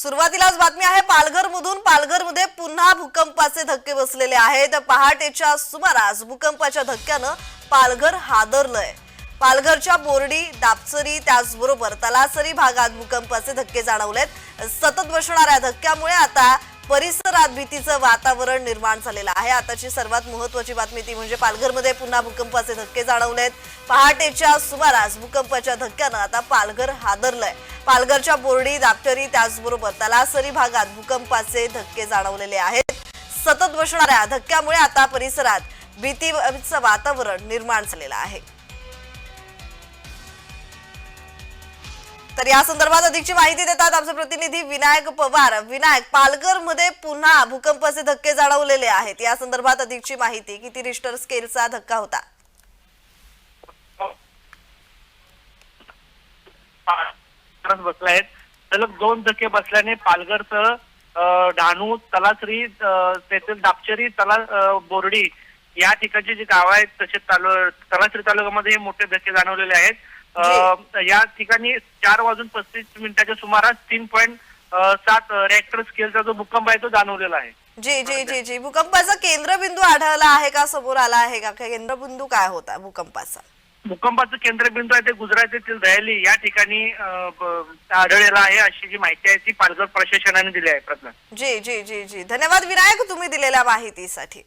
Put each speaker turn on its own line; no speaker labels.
सुरुवातीलाच बातमी आहे पालघर मधून पालघरमध्ये पुन्हा भूकंपाचे धक्के बसलेले आहेत. पहाटेच्या सुमारास भूकंपाच्या धक्क्यानं पालघर हादरलंय. पालघरच्या बोर्डी दापसरी त्याचबरोबर तलासरी भागात भूकंपाचे धक्के जाणवलेत. सतत बसणाऱ्या धक्क्यामुळे आता परिसरात भीतीचं वातावरण निर्माण झालेलं आहे. आताची सर्वात महत्वाची बातमी ती म्हणजे पालघरमध्ये पुन्हा भूकंपाचे धक्के जाणवलेत. पहाटेच्या सुमारास भूकंपाच्या धक्क्यानं आता पालघर हादरलंय. पालघरच्या बोर्डी दापटरी त्याचबरोबर तलासरी भागात भूकंपाचे धक्के जाणवलेले आहेत. सतत बसणाऱ्या धक्क्यामुळे आता परिसरात भीतीचं वातावरण निर्माण झालेलं आहे. तर या संदर्भात अधिकची माहिती देतात आमचे प्रतिनिधी विनायक पवार. विनायक पालघरमध्ये पुन्हा भूकंपाचे धक्के जाणवलेले आहेत. या संदर्भात अधिकची माहिती. किती रिस्टर स्केलचा धक्का होता?
पालघरात आहेत. सलग दोन धक्के बसल्याने पालघरसह डहाणू तलासरी तेथील दापचरी तला बोर्डी या ठिकाणची जी गावं आहेत तसेच तालु तलासरी तालुक्यामध्ये हे मोठे धक्के जाणवलेले आहेत. या ठिकाणी चार वाजून पस्तीस मिनिटाच्या सुमारास तीन पॉईंट सात रेक्टर स्केलचा जो भूकंप आहे तो जाणवलेला आहे.
जी जी जी जी. भूकंपाचा केंद्रबिंदू आढळला आहे का? समोर आला आहे का? केंद्रबिंदू काय होता भूकंपाचा?
भूकंपाचं केंद्रबिंदू आहे ते गुजरात येथील दहली या ठिकाणी आढळलेला आहे अशी जी माहिती आहे ती पालघर प्रशासनाने दिली आहे प्रज्ञा
जी जी जी जी. धन्यवाद विनायक तुम्ही दिलेल्या माहितीसाठी.